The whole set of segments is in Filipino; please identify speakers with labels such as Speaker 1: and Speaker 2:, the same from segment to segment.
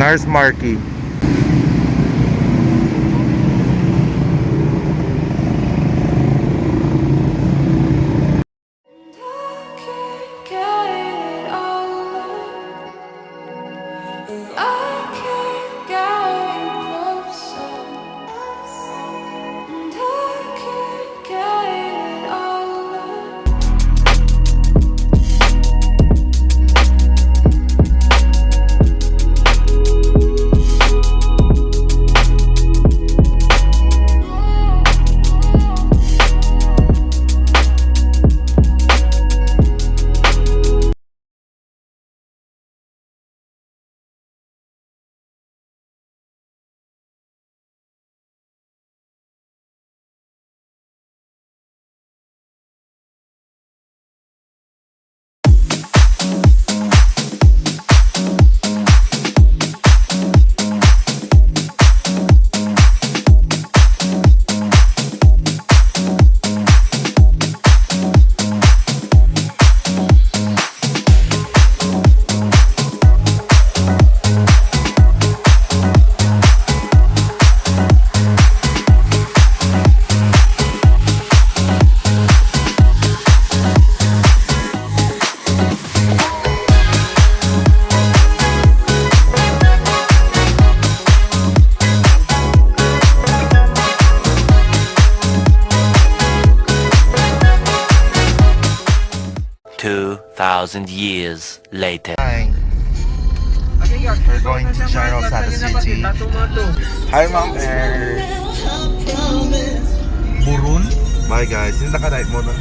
Speaker 1: Nars Marky.
Speaker 2: 2,000 years later.
Speaker 1: We're going to General Santa City. Hi, Mom Air.
Speaker 3: Burun?
Speaker 1: Bye, guys. Hindi nakadive mo na.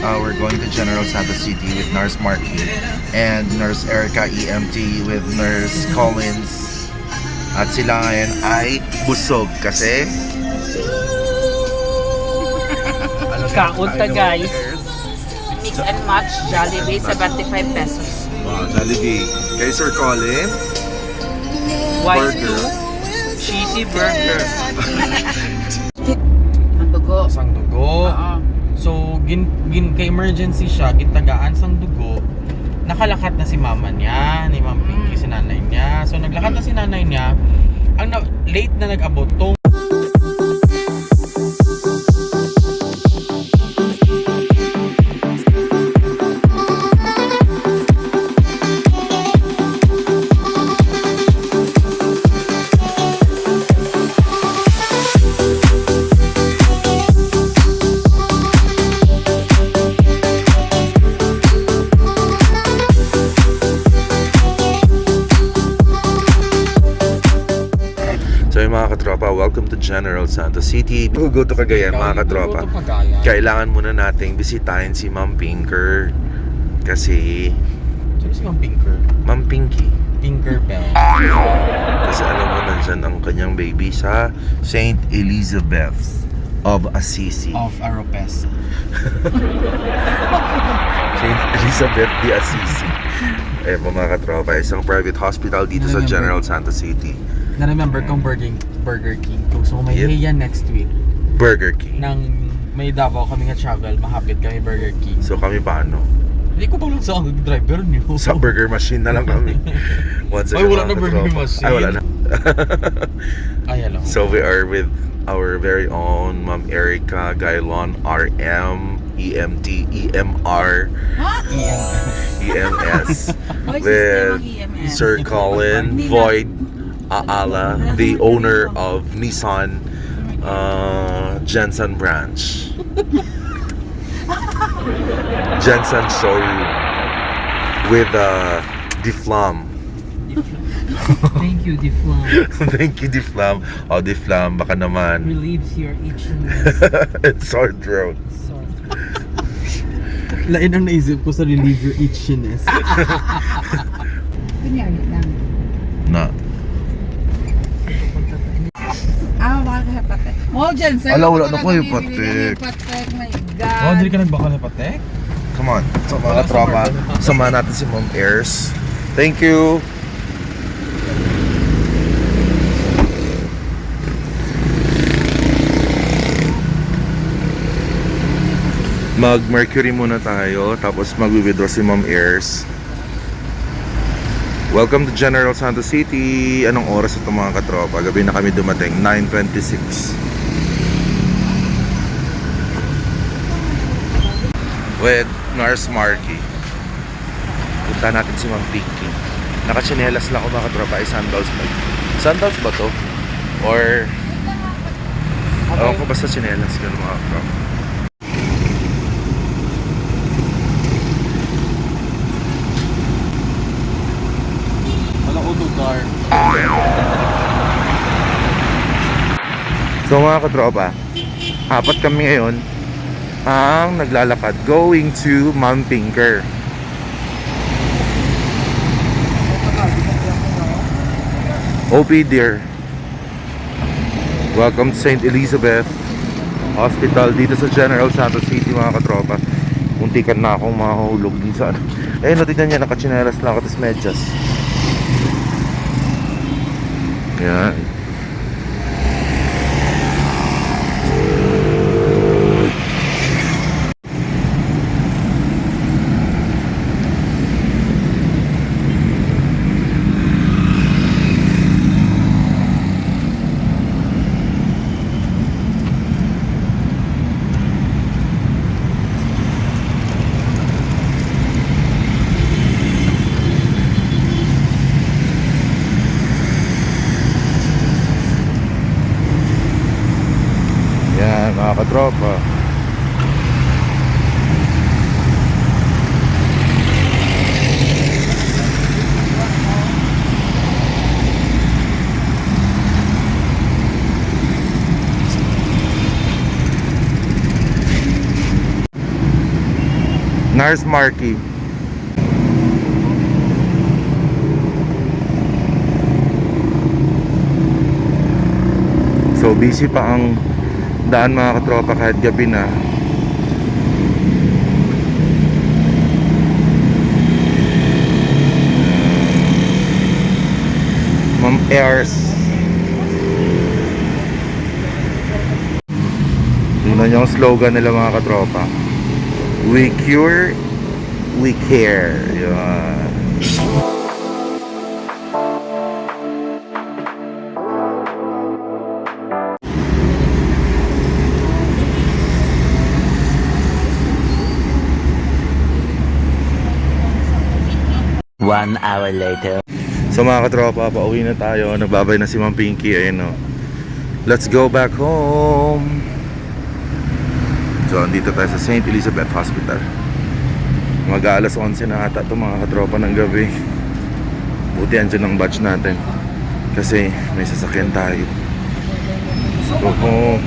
Speaker 1: Uh, we're going to General Santa City with Nurse Marky and Nurse Erica EMT with Nurse Collins. At sila ngayon ay busog kasi...
Speaker 4: Kaunta, guys. Mix and match Jollibee 75 pesos.
Speaker 1: wow, Jollibee. Kay Sir Colin,
Speaker 4: White
Speaker 1: burger.
Speaker 4: cheesy burger. Ang dugo.
Speaker 3: Sang dugo.
Speaker 4: Oo.
Speaker 3: So, gin, gin, kay emergency siya, gitagaan sang dugo. Nakalakat na si mama niya, ni Ma'am Pinky, si nanay niya. So, naglakad na si nanay niya. Ang na, late na nag-abot to.
Speaker 1: Yung mga katropa, welcome to General Santa City. We'll go to Cagayan mga katropa. Kailangan muna nating bisitahin si Ma'am Pinker. Kasi,
Speaker 3: Sino si Ma'am Pinker?
Speaker 1: Ma'am Pinky.
Speaker 3: Pinker Bell.
Speaker 1: Kasi alam mo nandyan ang kanyang baby sa Saint Elizabeth of Assisi.
Speaker 3: Of Aropes.
Speaker 1: Saint Elizabeth de Assisi. Eh po mga katropa, isang private hospital dito sa. General Santa City.
Speaker 3: Na-remember kong Burger, Burger King. Kung so may
Speaker 1: Yep.
Speaker 3: Heya next week.
Speaker 1: Burger King.
Speaker 3: Nang may Davao kami nga travel, mahapit kami Burger King.
Speaker 1: So kami paano?
Speaker 3: Hindi ko pa lang sa ang driver niyo.
Speaker 1: Sa burger machine na lang kami. Once
Speaker 3: Ay,
Speaker 1: again,
Speaker 3: wala
Speaker 1: mga
Speaker 3: na burger
Speaker 1: katropa.
Speaker 3: machine.
Speaker 1: Ay, wala na.
Speaker 3: Ay, hello.
Speaker 1: So we are with our very own Ma'am Erica Gailon RM EMT EMR EMS with Sir Colin Void Aala, the owner of Nissan uh, Jensen branch. Jensen showroom with uh, Deflam.
Speaker 4: Thank you, Deflam.
Speaker 1: Thank you, Deflam. Oh, Deflam, baka naman.
Speaker 4: Relieves your itchiness.
Speaker 1: and sore throat.
Speaker 3: Lain ang naisip ko sa relieve your itchiness.
Speaker 5: Kunyari lang.
Speaker 1: Na.
Speaker 5: Ah, wala ka hepatek. Oh, Jensen.
Speaker 1: Ala, wala
Speaker 5: ako
Speaker 1: na ko
Speaker 5: talaga
Speaker 1: hepatek.
Speaker 5: bibili ng hepatek. My God.
Speaker 3: oh, hindi ka nagbaka na patek?
Speaker 1: Come on. So mga tropa, samahan natin si Mom Airs. Thank you. Mag-mercury muna tayo, tapos mag-withdraw si Mom Airs. Welcome to General Santos City. Anong oras ito mga katropa? Gabi na kami dumating, 9.26. With Nurse Marky. Punta natin si Ma'am Pinky. Nakachinelas lang ako mga katropa ay sandals ba? Sandals ba to? Or... Ewan ko basta chinelas ka mga katropa.
Speaker 3: Wala ko lugar.
Speaker 1: So mga katropa, apat kami ngayon ang naglalakad going to Mount Pinker. OP dear. Welcome to St. Elizabeth Hospital dito sa General Santos City mga katropa. Muntikan na akong mahulog din sa ano. Eh, no, tignan niya, nakachinelas lang ako, tapos medyas. Yan. Mga katropa. Nars Marky. So busy pa ang daan mga katropa kahit gabi na. Ma'am Airs Tingnan niyo ang slogan nila mga katropa. We cure, we care. Yan
Speaker 2: One hour later.
Speaker 1: So mga katropa, pauwi na tayo. Nagbabay na si Ma'am Pinky. Ayun o. Let's go back home. So, andito tayo sa St. Elizabeth Hospital. Mag alas 11 na ata ito mga katropa ng gabi. Buti andyan ang batch natin. Kasi may sasakyan tayo. Go home.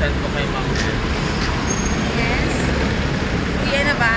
Speaker 3: Send ko kay Ma'am.
Speaker 5: Yes. Iyan na ba?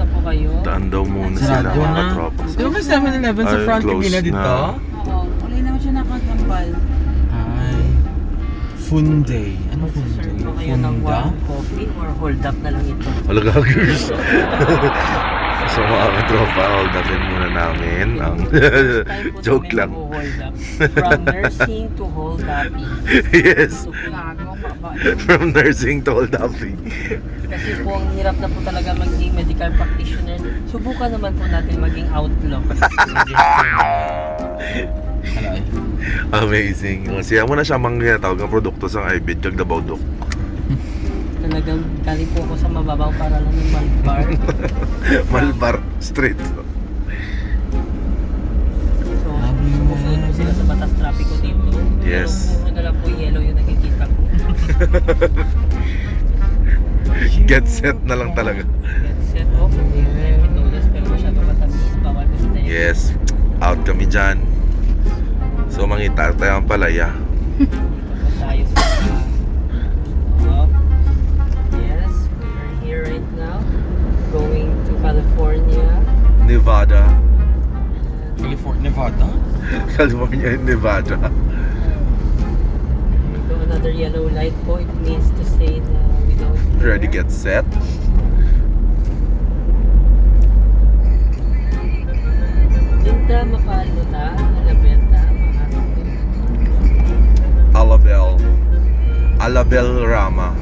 Speaker 4: na po kayo.
Speaker 1: Daan daw muna sila mga katropa.
Speaker 3: Di ba may 7-Eleven sa front kabila dito?
Speaker 5: Oo. Uli naman siya nakagambal.
Speaker 3: Ay. Funday. Ano Funday?
Speaker 4: Serve po kayo ng
Speaker 3: Funda?
Speaker 4: warm coffee or hold up na lang ito.
Speaker 1: Alagagers. so mga katropa, hold upin muna namin. Ang joke lang.
Speaker 4: up. From nursing to hold up.
Speaker 1: yes. From nursing to hold upping.
Speaker 4: kasi po ang hirap na po talaga maging medical practitioner. Subukan naman po natin maging outlook.
Speaker 3: Alay.
Speaker 1: Amazing. Siya mo na siya mga tawag ng produkto sa IBID kag Davao Doc.
Speaker 4: Talagang galing po ako sa mababang para lang ng malbar.
Speaker 1: Malbar Street.
Speaker 4: So, sumusunod po sila sa batas trapiko dito.
Speaker 1: Yes.
Speaker 4: Pero puro na lang po yellow yung nakikita ko.
Speaker 1: Get set na lang talaga.
Speaker 4: Get set off. Pinolas pero masyado matamis. Bawal kasi.
Speaker 1: Yes, out kami dyan. So mangita tayo ang palaya.
Speaker 4: Off. Yes, we are here right now. Going to California.
Speaker 1: Nevada.
Speaker 3: California, Nevada?
Speaker 1: California and Nevada.
Speaker 4: so another yellow light po. It means to say na we don't
Speaker 1: Ready, get set.
Speaker 4: Linda, mapalo. Alabenta, maharap.
Speaker 1: Alabel. Alabel Rama.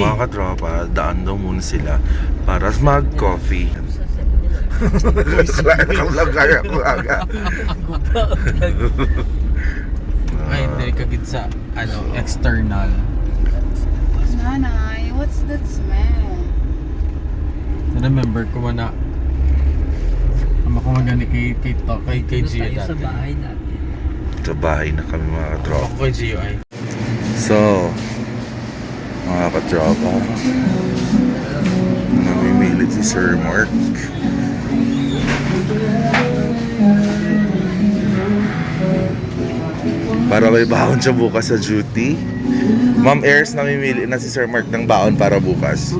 Speaker 1: Mga katropa, daan daw muna sila para mag-coffee.
Speaker 4: Sa 7-Eleven.
Speaker 1: Nakalagay ako aga.
Speaker 3: Ay, hindi kagit sa, ano, external.
Speaker 5: Nanay, what's that smell?
Speaker 3: Remember ko na Ama ko magani kay kay to, kay kay Gio
Speaker 4: tayo sa
Speaker 3: dati.
Speaker 4: bahay natin.
Speaker 1: Sa bahay na kami mga katropa.
Speaker 3: Ako kay Gio ay.
Speaker 1: So, mga katropa, namimilit si Sir Mark. Para may baon siya bukas sa duty. Ma'am Airs, namimili na si Sir Mark ng baon para bukas.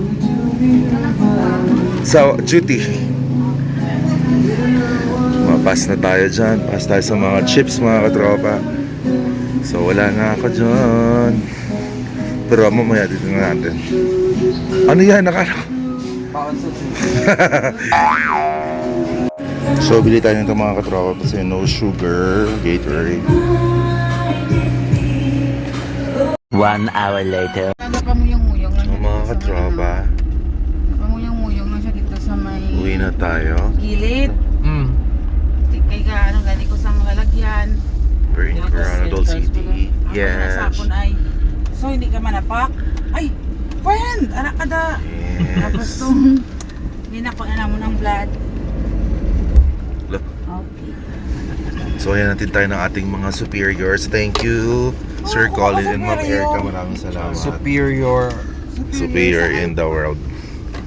Speaker 1: Sa duty. Mapas na tayo dyan. Pas tayo sa mga chips mga katropa. So wala na ako dyan. Pero mamaya dito na natin. Ano yan? Nakala so bili tayo nito mga katropa kasi no sugar, Gatorade.
Speaker 2: One hour later.
Speaker 5: Pa muyong-muyong lang
Speaker 1: So
Speaker 5: siya
Speaker 1: mga
Speaker 5: dito sa
Speaker 1: katropa,
Speaker 5: may- Pamuyong-muyong lang siya dito sa may
Speaker 1: uwi na tayo.
Speaker 5: gilid.
Speaker 3: Mm.
Speaker 5: Di- Kay ka, ano, gani ko sang lalagyan.
Speaker 1: We're in Coronadal City.
Speaker 5: Ako
Speaker 1: Yes.
Speaker 5: nasapon ay, so hindi ka manapak. Ay, friend, anak ka da. Tapos
Speaker 1: Yes.
Speaker 5: itong, ginako na naman ng blood.
Speaker 1: Look.
Speaker 5: Okay.
Speaker 1: So ayan natin tayo ng ating mga superiors. Thank you, Sir
Speaker 5: Oo,
Speaker 1: Colin and Ma'am
Speaker 5: superior.
Speaker 1: Erica. Maraming salamat.
Speaker 3: Superior.
Speaker 1: Superior in the world.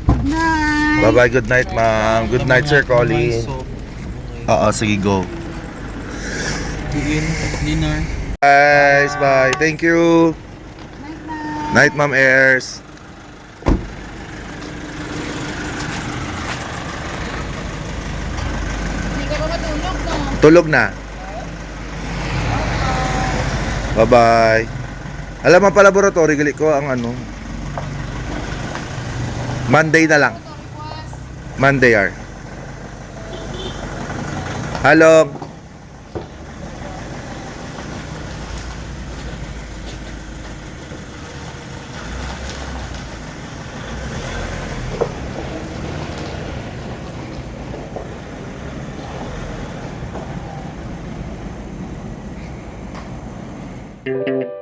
Speaker 5: Good night.
Speaker 1: Bye-bye. Good night, ma'am. Good night, Sir Colin. Oo, sige, go.
Speaker 3: Diin, dinner.
Speaker 1: Guys, bye. Thank you.
Speaker 5: Night,
Speaker 1: Ma'am Airs. Tulog na. Bye-bye. Alam mo pa laboratory, gali ko ang ano. Monday na lang. Monday, ar. Hello.
Speaker 2: Thank